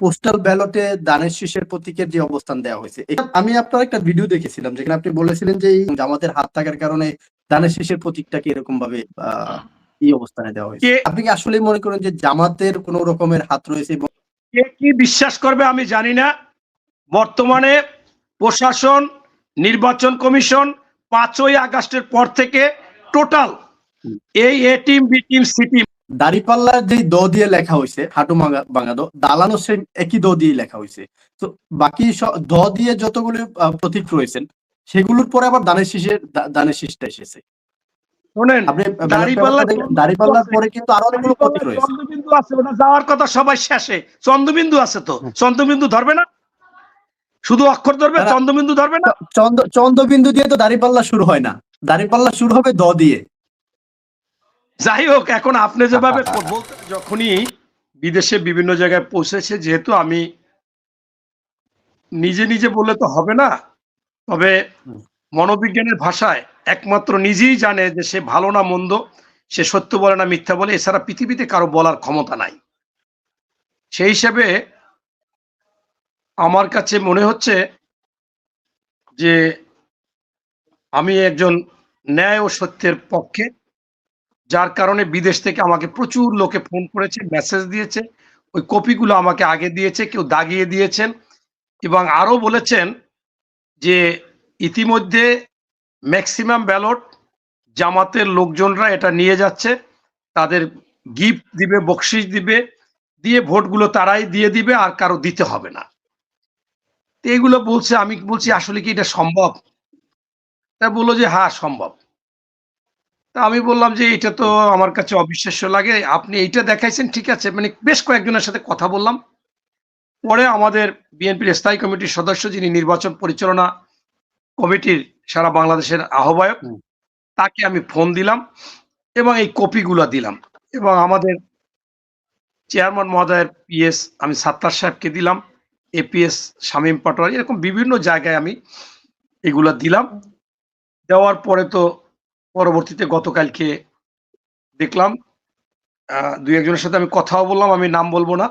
Postal ব্যালটে দানের শীষের প্রতীকের যে অবস্থান দেওয়া হয়েছে আমি আপনার একটা ভিডিও দেখেছিলাম যেখানে আপনি বলেছিলেন যে এই জামাতের হাত থাকার কারণে দানের শীষের প্রতীকটাকে এরকম ভাবে এই অবস্থানে দেওয়া হয়েছে। আপনি কি আসলে মনে করেন যে জামাতের কোন রকমের হাত রয়েছে কে কি বিশ্বাস করবে আমি জানি না। বর্তমানে প্রশাসন নির্বাচন কমিশন পাঁচই আগস্টের পর থেকে টোটাল এই A team B team C team দাড়িপাল্লার যে দ দিয়ে লেখা হয়েছে হাঁটু ভাঙা দ দালানো সেম একই দ দিয়ে লেখা হয়েছে তো বাকি দ দিয়ে যতগুলো প্রতীক রয়েছেন সেগুলোর পরে আবার দানের শীষের দানের শীষটা এসেছে। চন্দ্রবিন্দু আছে ওটা যাওয়ার কথা সবাই শেষে। চন্দ্রবিন্দু আছে তো? চন্দ্রবিন্দু ধরবে না? শুধু অক্ষর ধরবে। চন্দ্রবিন্দু ধরবে না? চন্দ্র চন্দ্রবিন্দু দিয়ে তো দাড়িপাল্লা শুরু হয় না। দাড়িপাল্লা শুরু হবে দ দিয়ে। যাই হোক এখন আপনি যেভাবে বলতে যখনই বিদেশে বিভিন্ন জায়গায় পৌঁছেছে যেহেতু আমি নিজে নিজে বললে তো হবে না তবে মনোবিজ্ঞানের ভাষায় একমাত্র নিজেই জানে যে সে ভালো না মন্দ সে সত্য বলে না মিথ্যা বলে এছাড়া পৃথিবীতে কারও বলার ক্ষমতা নাই। সেই হিসাবে আমার কাছে মনে হচ্ছে যে আমি একজন ন্যায় ও সত্যের পক্ষে যার কারণে বিদেশ থেকে আমাকে প্রচুর লোকে ফোন করেছে, মেসেজ দিয়েছে, ওই কপিগুলো আমাকে আগে দিয়েছে, কেউ দাগিয়ে দিয়েছেন এবং আরও বলেছেন যে ইতিমধ্যে ম্যাক্সিমাম ব্যালট জামাতের লোকজনরা এটা নিয়ে যাচ্ছে, তাদের গিফট দিবে বকশিস দিবে, দিয়ে ভোটগুলো তারাই দিয়ে দিবে আর কারও দিতে হবে না। তো এগুলো বলছে, আমি বলছি, আসলে কি এটা সম্ভব? তা বলল যে হ্যাঁ সম্ভব। তা আমি বললাম যে এটা তো আমার কাছে অবিশ্বাস্য লাগে। আপনি এইটা দেখাইছেন ঠিক আছে। মানে বেশ কয়েকজনের সাথে কথা বললাম। পরে আমাদের বিএনপির স্থায়ী কমিটির সদস্য যিনি নির্বাচন পরিচালনা কমিটির সারা বাংলাদেশের আহ্বায়ক। তাকে আমি ফোন দিলাম এবং এই কপিগুলো দিলাম। এবং আমাদের চেয়ারম্যান মহোদয়ের পিএস আমি সাত্তার সাহেবকে দিলাম এপিএস শামীম পাটোয়ারি এরকম বিভিন্ন জায়গায় আমি এগুলা দিলাম। দেওয়ার পরে তো পরবর্তীতে গতকালকে দেখলাম। দুই একজনের সাথে আমি কথাও বললাম আমি নাম বলব না।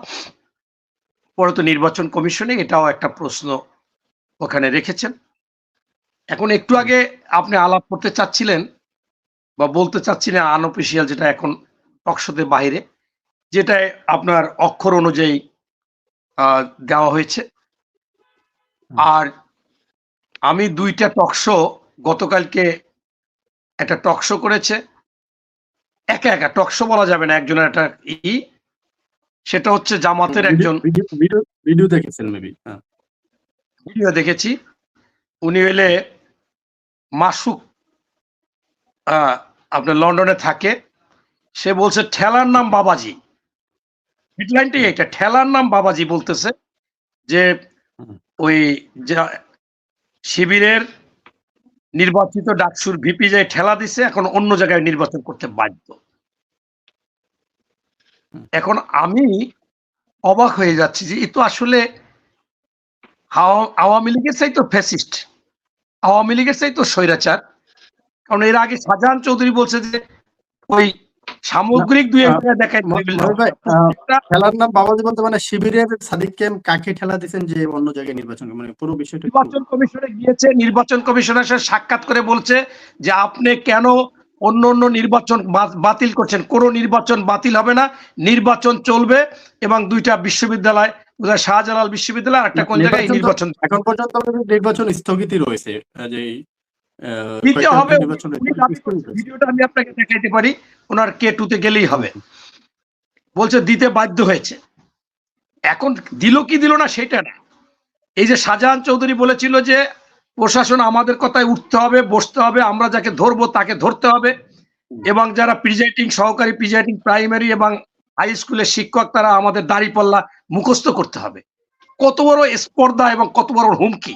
পরে তো নির্বাচন কমিশনে এটাও একটা প্রশ্ন ওখানে রেখেছেন। এখন একটু আগে আপনি আলাপ করতে চাচ্ছিলেন বা বলতে চাচ্ছিলেন আনঅফিসিয়াল যেটা এখন টকশোতে বাইরে যেটা আপনার অক্ষর অনুযায়ী দেওয়া হয়েছে। আর আমি দুইটা টকশো গতকালকে একটা টকশো করেছে। একা একা টকশো বলা যাবে না একজনের একটা ই। সেটা হচ্ছে জামাতের একজন ভিডিও দেখেছেন মেবি ভিডিও দেখেছি। উনি হলে মাসুক আপনার লন্ডনে থাকে। সে বলছে ঠেলার নাম বাবাজি। হেডলাইনটাই এটা ঠেলার নাম বাবাজি বলতেছে। যে ওই যা- শিবিরের নির্বাচিত ডাকসুর ভিপি যে ঠেলা দিছে, এখন অন্য জায়গায় নির্বাচন করতে বাধ্য। এখন আমি অবাক হয়ে যাচ্ছি যে, এ তো আসলে আওয়া- আওয়ামী লীগের চাই তো ফ্যাসিস্ট, আওয়ামী লীগের চাই তো স্বৈরাচার। কারণ এর আগে শাহজাহান চৌধুরী বলছে যে, ওই সামগ্রিক দুই এক আহ, জায়গায় দেখায় মহিল ভাই, আহ, খেলার নাম বাবাজি বলতে মানে শিবিরের সাদিক ক্যাম্প কাকে ঠেলা দিয়েছেন যে অন্য জায়গায় নির্বাচন মানে পুরো বিষয়টা নির্বাচন কমিশনে গিয়েছে নির্বাচন কমিশনের সাথে সাক্ষাৎ করে বলছে যে আপনি কেন অন্য অন্য নির্বাচন বাতিল করছেন? কোন নির্বাচন বাতিল হবে না নির্বাচন চলবে এবং দুইটা বিশ্ববিদ্যালয় শাহজালাল বিশ্ববিদ্যালয় আর একটা কোন জায়গায় নির্বাচন এখন পর্যন্ত নির্বাচন স্থগিতই রয়েছে যে দিতে হবে। ভিডিওটা আমি আপনাকে দেখাইতে পারি ওনার কে টুতে গেলেই হবে। বলছে দিতে বাধ্য হয়েছে। এখন দিল কি দিল না সেটা না। এই যে শাহজাহান চৌধুরী বলেছিল যে প্রশাসন আমাদের কথায় উঠতে হবে বসতে হবে আমরা যাকে ধরবো তাকে ধরতে হবে। এবং যারা প্রিজাইডিং সহকারী প্রিজাইডিং প্রাইমারি এবং হাই স্কুলের শিক্ষক তারা আমাদের দাড়িপাল্লা মুখস্থ করতে হবে। কত বড় স্পর্ধা এবং কত বড় হুমকি।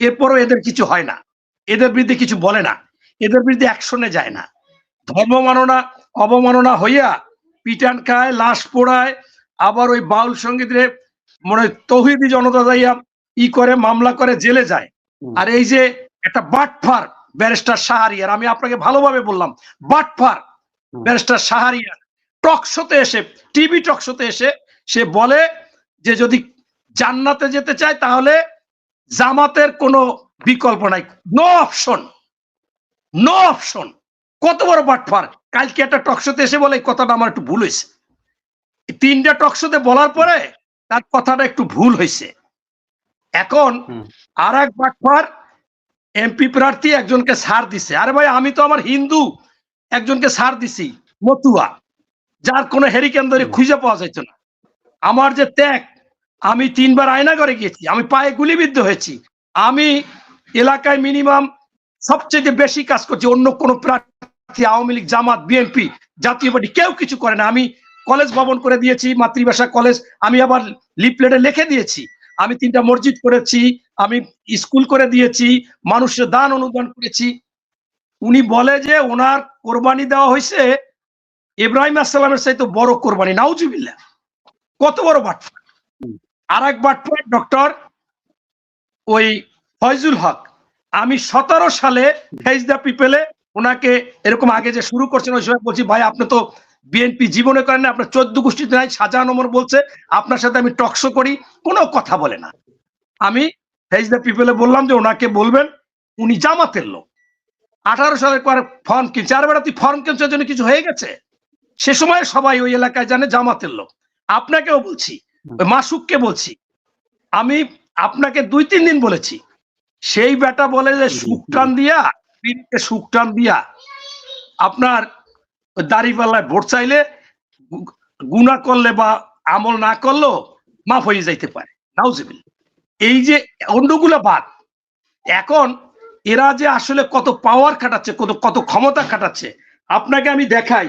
এরপরও এদের কিছু হয় না। এদের বিরুদ্ধে কিছু বলে না। এদের বিরুদ্ধে অ্যাকশনে যায় না। ধর্ম মাননা অবমাননা হইয়া পিটান খায় লাশ পোড়ায় আবার ওই বাউল সঙ্গীতের মনে তৌহিদি জনতা যাইয়া ই করে মামলা করে জেলে যায়। আর এই যে একটা বাটফার ব্যারিস্টার সাহারিয়ার আমি আপনাকে ভালোভাবে বললাম বাটফার। ব্যারিস্টার সাহারিয়ার টকশোতে এসে টিভি টকশোতে এসে সে বলে যে যদি জান্নাতে যেতে চায় তাহলে জামাতের কোনো বিকল্প নাই। নো অপশন নো অপশন কত বড় বাটফার। কালকে একটা টকশোতে এসে বলে এই কথাটা আমার একটু ভুল হয়েছে। তিনটা টকশোতে বলার পরে তার কথাটা একটু ভুল হয়েছে। এখন আর এক বাটফার এমপি প্রার্থী একজনকে সার দিছে। আরে ভাই আমি তো আমার হিন্দু একজনকে সার দিছি মতুয়া। যার কোনো হেরিকেন ধরে খুঁজে পাওয়া যাইতো না। আমার যে ত্যাগ আমি তিনবার আয়না করে গিয়েছি। আমি পায়ে গুলিবিদ্ধ হয়েছি। আমি এলাকায় মিনিমাম সবচেয়ে বেশি কাজ করছে অন্য কোনো প্রার্থী আওয়ামী লীগ জামাত বিএনপি জাতীয় পার্টি কেউ কিছু করে না। আমি কলেজ ভবন করে দিয়েছি মাতৃভাষা কলেজ আমি আবার লিপলেটে লিখে দিয়েছি। আমি তিনটা মসজিদ করেছি আমি স্কুল করে দিয়েছি মানুষের দান অনুদান করেছি। উনি বলে যে ওনার কোরবানি দেওয়া হয়েছে ইব্রাহিম আসসালামের চাইতে বড় কোরবানি নাউজুবিল্লাহ। কত বড় হুম। আর এক বাটফা ডক্টর ওই ফয়জুল হক, আমি সতেরো সালে ফেজ দ্য পিপলে ওনাকে এরকম আগে যে শুরু করছেন, ওই সময় বলছি, ভাই, আপনি তো বিএনপি জীবনে করেন আপনার চোদ্দ গোষ্ঠীতে নাই, সাজা নম্বর বলছে, আপনার সাথে আমি টকশো করি। কোনো কথা বলে না। আমি ফেজ দ্য পিপলে বললাম যে, ওনাকে বলবেন, উনি জামাতের লোক। আঠারো পরে ফর্ম কিনছে। আর বেড়া, তুই ফর্ম কিনছে জন্য কিছু হয়ে গেছে? সে সময় সবাই ওই এলাকায় জানে জামাতের লোক। আপনাকেও বলছি মাসুককে বলছি। আমি আপনাকে দুই, তিন দিন বলেছি সেই বেটা বলে যে সুখ টান দিয়া পিড়িতে সুখ টান দিয়া আপনার দাড়িপাল্লায় ভোট চাইলে গু- গুনাহ করলে বা আমল না করলেও মাফ হয়ে যাইতে পারে। নাউজিবিল এই যে অন্যগুলো বাদ এখন এরা যে আসলে কত পাওয়ার খাটাচ্ছে কত কত ক্ষমতা খাটাচ্ছে আপনাকে আমি দেখাই।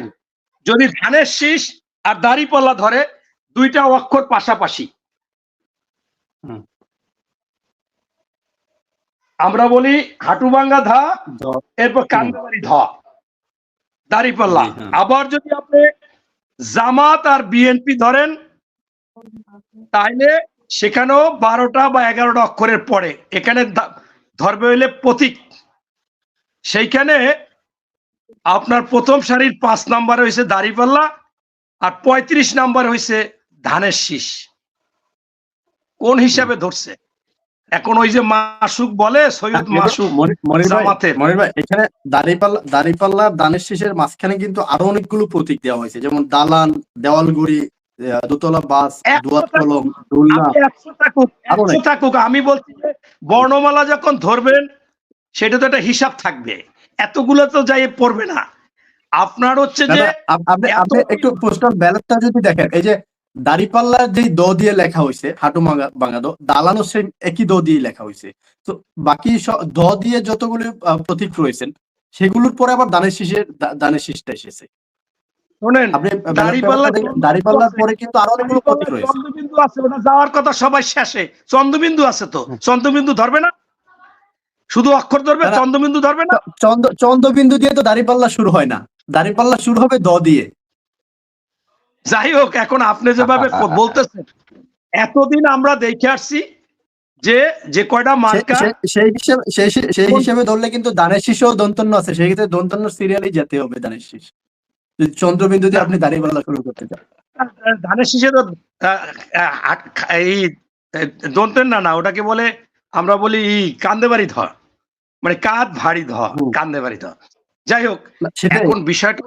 যদি ধানের শীষ আর দাড়িপাল্লা ধরে দুইটা অক্ষর পাশাপাশি। হুম। আমরা বলি হাটুভাঙ্গা ধা এরপর কান্দাবাড়ি ধ। দাড়িপাল্লা হ্যাঁ। আবার যদি আপনি জামাত আর বিএনপি ধরেন তাইলে সেখানেও বারোটা বা এগারোটা অক্ষরের পরে এখানে ধরবে হইলে প্রতীক। সেইখানে আপনার প্রথম সারির পাঁচ নাম্বার হয়েছে দাড়িপাল্লা আর পঁয়ত্রিশ নাম্বার হয়েছে ধানের শীষ। কোন হিসাবে ধরছে? এখন ওই যে মাসুক বলে সৈয়দ মাসুক মনির ভাই জামাতের। মনির ভাই এখানে দাড়িপাল্লা দাড়িপাল্লা দানের শীষের মাঝখানে কিন্তু আরও অনেকগুলো প্রতীক দেওয়া হয়েছে যেমন দালান দেওয়ালগুড়ি দোতলা বাস টাকা- কলম। থাকুক আমি বলছি যে বর্ণমালা যখন ধরবেন সেটা তো একটা হিসাব থাকবে এতগুলো তো যাই পড়বে না আপনার হচ্ছে যে আপনি আপনি একটু পোস্টাল ব্যালটটা যদি দেখেন এই যে দাড়িপাল্লার যে দ দিয়ে লেখা হয়েছে হাঁটু ভাঙা ভাঙা দ দালানো সেম একই দ দিয়ে লেখা হয়েছে তো বাকি দ দিয়ে যতগুলো প্রতীক রয়েছেন সেগুলোর পরে আবার দানের শীষের দানের শীষটা এসেছে। শোনেন আপনি পরে কিন্তু আরও অনেকগুলো প্রতীক রয়েছে। চন্দ্রবিন্দু আছে ওটা যাওয়ার কথা সবাই শেষে। চন্দ্রবিন্দু আছে তো? চন্দ্রবিন্দু ধরবে না? শুধু অক্ষর ধরবে চন্দ্রবিন্দু ধরবে না? চন্দ্র চন্দ্রবিন্দু দিয়ে তো দাড়িপাল্লা শুরু হয় না। দাড়িপাল্লা শুরু হবে দ দিয়ে। যাই হোক এখন আপনি যেভাবে বলতেছেন এতদিন আমরা দেখে আসছি যে যে কয়টা মার্কা সেই হিসেবে সেই হিসেবে ধরলে কিন্তু দানের শীষও দন্তন্য আছে সেই ক্ষেত্রে দন্তন্য সিরিয়ালই যেতে হবে দানের শীষ চন্দ্রবিন্দু দিয়ে আপনি দাড়িপাল্লা শুরু করতে চান। ধানের শীষে তো এই দন্তের না না ওটাকে বলে আমরা বলি কান্দে বাড়ি ধর। মানে কাঁধ ভারী ধর কান্দে বাড়ি ধর। যাই হোক এখন বিষয়টা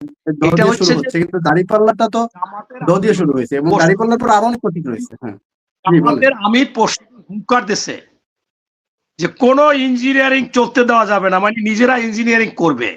এটা দিয়ে হচ্ছে হচ্ছে। কিন্তু দাড়িপাল্লাটা তো জামাতের দ দিয়ে শুরু হয়েছে এবং দাড়িপাল্লার পর আরও অনেক প্রতীক রয়েছে হ্যাঁ আমাদের আমির প্রশ্ন হুঙ্কার দিছে যে কোন ইঞ্জিনিয়ারিং চলতে দেওয়া যাবে না মানে নিজেরা ইঞ্জিনিয়ারিং করবে।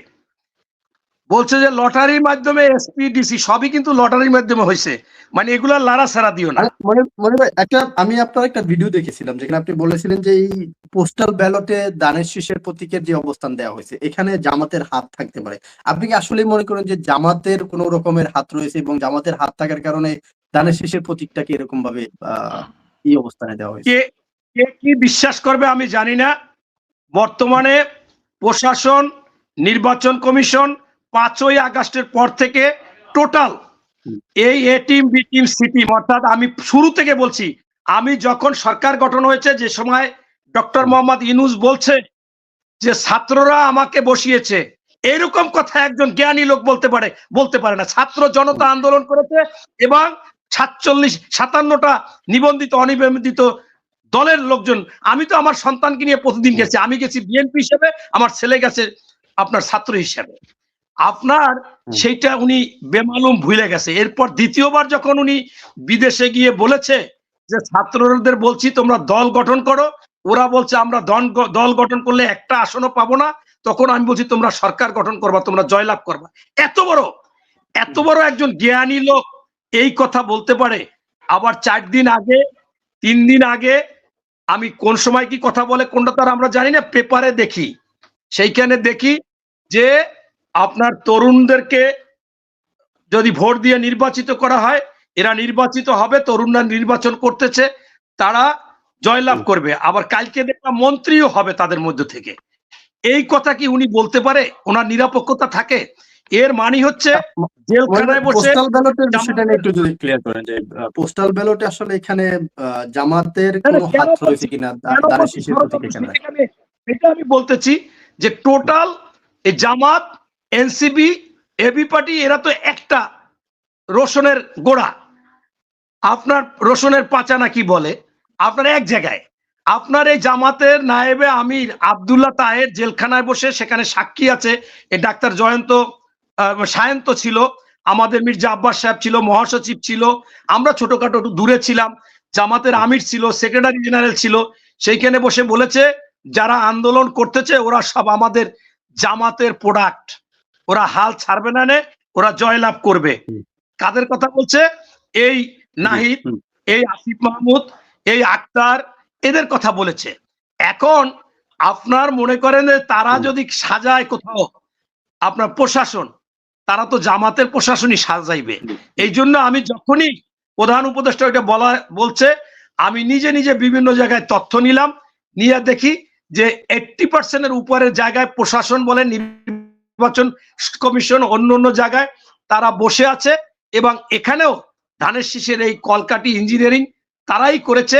বলছে যে লটারির মাধ্যমে এসপি ডিসি সবই কিন্তু লটারির মাধ্যমে হয়েছে মানে এগুলা লারা ছাড়া দিও না। মনে ভাই একটা আমি আপনার একটা ভিডিও দেখেছিলাম যেখানে আপনি বলেছিলেন যে এই পোস্টাল ব্যালটে দানের শীষের প্রতীকের যে অবস্থান দেওয়া হয়েছে এখানে জামাতের হাত থাকতে পারে। আপনি কি আসলে মনে করেন যে জামাতের কোন রকমের হাত রয়েছে এবং জামাতের হাত থাকার কারণে দানের শীষের প্রতীকটাকে এরকম ভাবে আহ এই অবস্থানে দেওয়া হয়েছে? কে কে কি বিশ্বাস করবে আমি জানি না। বর্তমানে প্রশাসন নির্বাচন কমিশন পাঁচই আগস্টের পর থেকে টোটাল এই A team B team C team অর্থাৎ আমি শুরু থেকে বলছি, আমি যখন সরকার গঠন হয়েছে, যে সময় ডক্টর মোহাম্মদ ইনুস বলছে যে ছাত্ররা আমাকে বসিয়েছে, এরকম কথা একজন জ্ঞানী লোক বলতে পারে বলতে পারে না। ছাত্র জনতা আন্দোলন করেছে এবং সাতচল্লিশ, সাতান্নটা নিবন্ধিত, অনিবন্ধিত দলের লোকজন, আমি তো আমার সন্তানকে নিয়ে প্রতিদিন গেছি, আমি গেছি বিএনপি হিসেবে, আমার ছেলে গেছে আপনার ছাত্র হিসেবে। আপনার সেইটা উনি বেমালুম ভুলে গেছে। এরপর দ্বিতীয়বার যখন উনি বিদেশে গিয়ে বলেছে যে ছাত্রদের বলছি তোমরা দল গঠন করো। ওরা বলছে আমরা দল দল গঠন করলে একটা আসনও পাবো না। তখন আমি বলছি তোমরা সরকার গঠন করবা তোমরা জয়লাভ করবা। এত বড় এত বড় একজন জ্ঞানী লোক এই কথা বলতে পারে। আবার চার দিন আগে তিন দিন আগে আমি কোন সময় কি কথা বলে কোনটা তার আমরা জানি না পেপারে দেখি। সেইখানে দেখি যে আপনার তরুণদেরকে যদি ভোট দিয়ে নির্বাচিত করা হয় এরা নির্বাচিত হবে তরুণরা নির্বাচন করতেছে তারা জয়লাভ করবে। আবার কালকে দেখলাম মন্ত্রীও হবে তাদের মধ্য থেকে। এই কথা কি উনি বলতে পারে? ওনার নিরাপত্তা থাকে? এর মানে হচ্ছে জেলখানায় বসে পোস্টাল ব্যালটের জামাতের- বিষয়টা একটু যদি ক্লিয়ার করেন যে পোস্টাল ব্যালটে আসলে এখানে জামাতের কোনো হাত রয়েছে প্রতীক এটা আমি বলতেছি যে টোটাল এই জামাত এনসিবি এবি পার্টি, এরা তো একটা রোশনের গোড়া। আপনার রোশনের পাচা নাকি বলে? আপনার এক জায়গায়। আপনার এই জামাতের নায়েবে আমির আব্দুল্লাহ তাহের জেলখানায় বসে সেখানে সাক্ষী আছে। এই ডাক্তার জয়ন্ত সায়ন্ত ছিল। আমাদের মির্জা আব্বাস সাহেব ছিল, মহাসচিব ছিল। আমরা ছোটখাটো একটু দূরে ছিলাম। জামাতের আমির ছিল, সেক্রেটারি জেনারেল ছিল। সেইখানে বসে বলেছে, যারা আন্দোলন করতেছে, ওরা সব আমাদের জামাতের প্রোডাক্ট। ওরা হাল ছাড়বে না নে ওরা জয়লাভ করবে। কাদের কথা বলছে? এই নাহিদ এই আসিফ মাহমুদ এই আক্তার এদের কথা বলেছে। এখন আপনার মনে করেন তারা যদি সাজায় কোথাও আপনার প্রশাসন তারা তো জামাতের প্রশাসনই সাজাইবে। এই জন্য আমি যখনই প্রধান উপদেষ্টা ওইটা বলা বলছে আমি নিজে নিজে বিভিন্ন জায়গায় তথ্য নিলাম নিয়ে দেখি যে এইটটি পার্সেন্টের উপরের জায়গায় প্রশাসন বলে নির্বাচন কমিশন অন্য অন্য জায়গায় তারা বসে আছে এবং এখানেও ধানের শীষের এই কলকাটি ইঞ্জিনিয়ারিং তারাই করেছে।